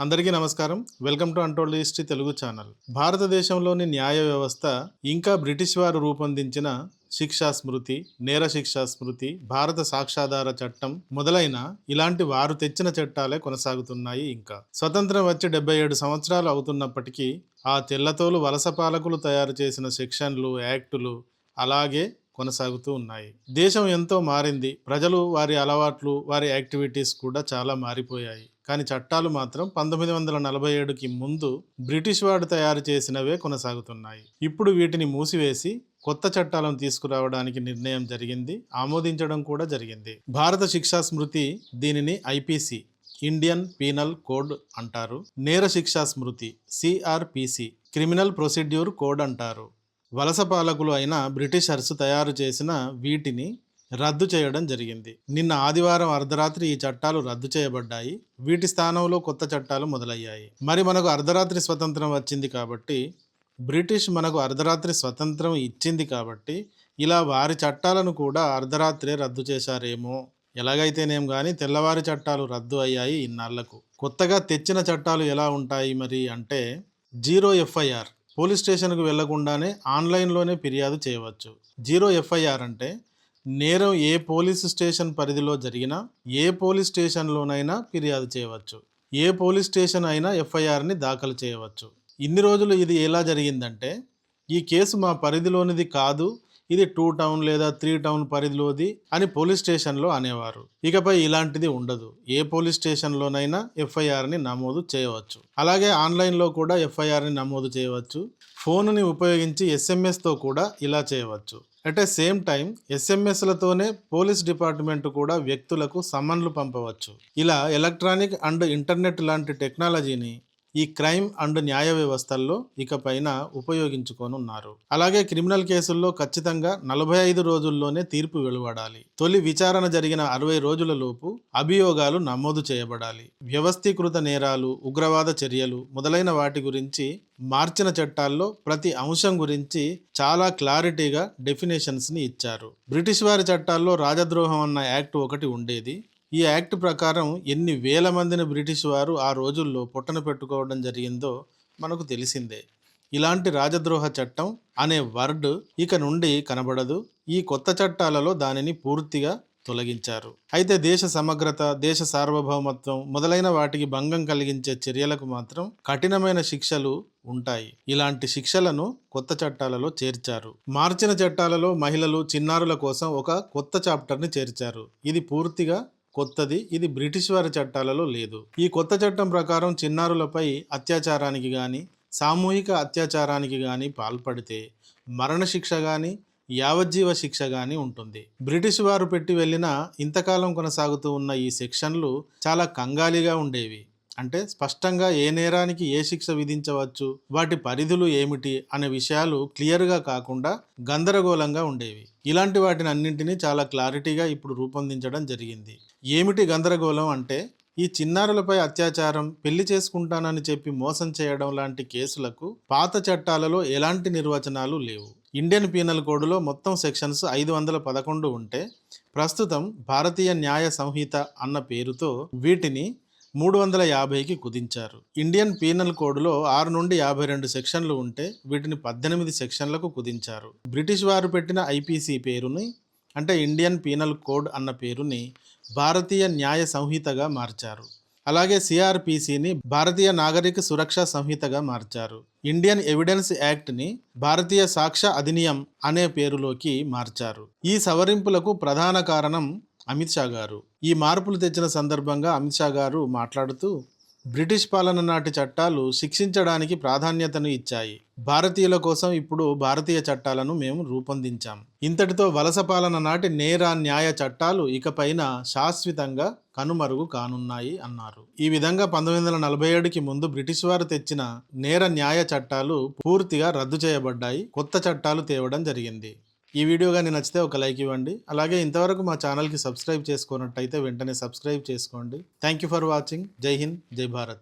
అందరికీ నమస్కారం. Welcome to untold history Telugu channel. భారతదేశంలోని న్యాయ వ్యవస్థ ఇంకా బ్రిటిష్ వారు రూపొందించిన శిక్షా స్మృతి నేర శిక్షా స్మృతి భారత సాక్షాధార చట్టం మొదలైన ఇలాంటి వారు తెచ్చిన చట్టాలే కొనసాగుతున్నాయి ఇంకా. స్వతంత్రం వచ్చి డెబ్బై ఏడు సంవత్సరాలు అవుతున్నప్పటికీ ఆ తెల్లతోలు వలస పాలకులు తయారు చేసిన సెక్షన్లు యాక్టులు అలాగే కొనసాగుతూ ఉన్నాయి. దేశం ఎంతో మారింది. ప్రజలు వారి అలవాట్లు వారి యాక్టివిటీస్ కూడా చాలా మారిపోయాయి. కానీ చట్టాలు మాత్రం పంతొమ్మిది వందల నలభై ఏడుకి ముందు బ్రిటిష్ వాడు తయారు చేసినవే కొనసాగుతున్నాయి. ఇప్పుడు వీటిని మూసివేసి కొత్త చట్టాలను తీసుకురావడానికి నిర్ణయం జరిగింది ఆమోదించడం కూడా జరిగింది. భారత శిక్షా స్మృతి దీనిని ఐపీసీ ఇండియన్ పీనల్ కోడ్ అంటారు. నేర శిక్షా స్మృతి సిఆర్పిసి క్రిమినల్ ప్రొసీడ్యూర్ కోడ్ అంటారు. వలస పాలకులు అయిన బ్రిటిషర్స్ తయారు చేసిన వీటిని రద్దు చేయడం జరిగింది. నిన్న ఆదివారం అర్ధరాత్రి ఈ చట్టాలు రద్దు చేయబడ్డాయి. వీటి స్థానంలో కొత్త చట్టాలు మొదలయ్యాయి. మరి మనకు అర్ధరాత్రి స్వతంత్రం వచ్చింది కాబట్టి బ్రిటిష్ మనకు అర్ధరాత్రి స్వతంత్రం ఇచ్చింది కాబట్టి ఇలా వారి చట్టాలను కూడా అర్ధరాత్రే రద్దు చేశారేమో. ఎలాగైతేనేం కానీ తెల్లవారి చట్టాలు రద్దు అయ్యాయి ఇన్నాళ్ళకు. కొత్తగా తెచ్చిన చట్టాలు ఎలా ఉంటాయి మరి అంటే జీరో ఎఫ్ఐఆర్ పోలీస్ స్టేషన్కు వెళ్ళకుండానే ఆన్లైన్లోనే ఫిర్యాదు చేయవచ్చు. జీరో ఎఫ్ఐఆర్ అంటే నేరం ఏ పోలీస్ స్టేషన్ పరిధిలో జరిగినా ఏ పోలీస్ స్టేషన్లోనైనా ఫిర్యాదు చేయవచ్చు. ఏ పోలీస్ స్టేషన్ అయినా ఎఫ్ఐఆర్ని దాఖలు చేయవచ్చు. ఇన్ని రోజులు ఇది ఎలా జరిగిందంటే ఈ కేసు మా పరిధిలోనిది కాదు ఇది టూ టౌన్ లేదా త్రీ టౌన్ పరిధిలోది అని పోలీస్ స్టేషన్లో అనేవారు. ఇకపై ఇలాంటిది ఉండదు. ఏ పోలీస్ స్టేషన్లోనైనా ఎఫ్ఐఆర్ని నమోదు చేయవచ్చు. అలాగే ఆన్లైన్లో కూడా ఎఫ్ఐఆర్ని నమోదు చేయవచ్చు. ఫోన్ని ఉపయోగించి ఎస్ఎంఎస్తో కూడా ఇలా చేయవచ్చు. అట్ ఏ సేమ్ టైం ఎస్ఎంఎస్లతోనే పోలీస్ డిపార్ట్మెంట్ కూడా వ్యక్తులకు సమన్లు పంపవచ్చు. ఇలా ఎలక్ట్రానిక్ అండ్ ఇంటర్నెట్ లాంటి టెక్నాలజీని ఈ క్రైమ్ అండ్ న్యాయ వ్యవస్థల్లో ఇకపైన ఉపయోగించుకోనున్నారు. అలాగే క్రిమినల్ కేసుల్లో ఖచ్చితంగా నలభై ఐదు రోజుల్లోనే తీర్పు వెలువడాలి. తొలి విచారణ జరిగిన అరవై రోజుల లోపు అభియోగాలు నమోదు చేయబడాలి. వ్యవస్థీకృత నేరాలు ఉగ్రవాద చర్యలు మొదలైన వాటి గురించి మార్చిన చట్టాల్లో ప్రతి అంశం గురించి చాలా క్లారిటీగా డెఫినేషన్స్ని ఇచ్చారు. బ్రిటిష్ వారి చట్టాల్లో రాజద్రోహం అన్న యాక్ట్ ఒకటి ఉండేది. ఈ యాక్ట్ ప్రకారం ఎన్ని వేల మందిని బ్రిటిష్ వారు ఆ రోజుల్లో పుట్టన పెట్టుకోవడం జరిగిందో మనకు తెలిసిందే. ఇలాంటి రాజద్రోహ చట్టం అనే వర్డ్ ఇక నుండి కనబడదు. ఈ కొత్త చట్టాలలో దానిని పూర్తిగా తొలగించారు. అయితే దేశ సమగ్రత దేశ సార్వభౌమత్వం మొదలైన వాటికి భంగం కలిగించే చర్యలకు మాత్రం కఠినమైన శిక్షలు ఉంటాయి. ఇలాంటి శిక్షలను కొత్త చట్టాలలో చేర్చారు. మార్చిన చట్టాలలో మహిళలు చిన్నారుల కోసం ఒక కొత్త చాప్టర్ని చేర్చారు. ఇది పూర్తిగా కొత్తది. ఇది బ్రిటిష్ వారి చట్టాలలో లేదు. ఈ కొత్త చట్టం ప్రకారం చిన్నారులపై అత్యాచారానికి కానీ సామూహిక అత్యాచారానికి కానీ పాల్పడితే మరణశిక్ష కానీ యావజ్జీవ శిక్ష కానీ ఉంటుంది. బ్రిటిష్ వారు పెట్టి వెళ్ళిన ఇంతకాలం కొనసాగుతూ ఉన్న ఈ సెక్షన్లు చాలా కంగాలిగా ఉండేవి. అంటే స్పష్టంగా ఏ నేరానికి ఏ శిక్ష విధించవచ్చు వాటి పరిధులు ఏమిటి అనే విషయాలు క్లియర్గా కాకుండా గందరగోళంగా ఉండేవి. ఇలాంటి వాటిని అన్నింటినీ చాలా క్లారిటీగా ఇప్పుడు రూపొందించడం జరిగింది. ఏమిటి గందరగోళం అంటే ఈ చిన్నారులపై అత్యాచారం పెళ్ళి చేసుకుంటానని చెప్పి మోసం చేయడం లాంటి కేసులకు పాత చట్టాలలో ఎలాంటి నిర్వచనాలు లేవు. ఇండియన్ పీనల్ కోడ్లో మొత్తం సెక్షన్స్ ఐదు వందల పదకొండు ఉంటే ప్రస్తుతం భారతీయ న్యాయ సంహిత అన్న పేరుతో వీటిని మూడు వందల యాభైకి కుదించారు. ఇండియన్ పీనల్ కోడ్లో ఆరు నుండి యాభై రెండు సెక్షన్లు ఉంటే వీటిని పద్దెనిమిది సెక్షన్లకు కుదించారు. బ్రిటిష్ వారు పెట్టిన ఐపీసీ పేరుని అంటే ఇండియన్ పీనల్ కోడ్ అన్న పేరుని భారతీయ న్యాయ సంహితగా మార్చారు. అలాగే సిఆర్పిసిని భారతీయ నాగరిక సురక్ష సంహితగా మార్చారు. ఇండియన్ ఎవిడెన్స్ యాక్ట్ని భారతీయ సాక్ష్య అధినియం అనే పేరులోకి మార్చారు. ఈ సవరింపులకు ప్రధాన కారణం అమిత్ షా గారు. ఈ మార్పులు తెచ్చిన సందర్భంగా అమిత్ షా గారు మాట్లాడుతూ బ్రిటిష్ పాలన నాటి చట్టాలు శిక్షించడానికి ప్రాధాన్యతను ఇచ్చాయి. భారతీయుల కోసం ఇప్పుడు భారతీయ చట్టాలను మేము రూపొందించాం. ఇంతటితో వలస పాలన నాటి నేర న్యాయ చట్టాలు ఇకపైన శాశ్వతంగా కనుమరుగు కానున్నాయి అన్నారు. ఈ విధంగా పంతొమ్మిది వందల నలభై ఏడుకి ముందు బ్రిటిష్ వారు తెచ్చిన నేర న్యాయ చట్టాలు పూర్తిగా రద్దు చేయబడ్డాయి. కొత్త చట్టాలు తేవడం జరిగింది. ఈ వీడియో కానీ నచ్చితే ఒక లైక్ ఇవ్వండి. అలాగే ఇంతవరకు మా ఛానల్కి సబ్స్క్రైబ్ చేసుకున్నట్టయితే వెంటనే సబ్స్క్రైబ్ చేసుకోండి. థ్యాంక్ యూ ఫర్ వాచింగ్ జై హింద్ జై భారత్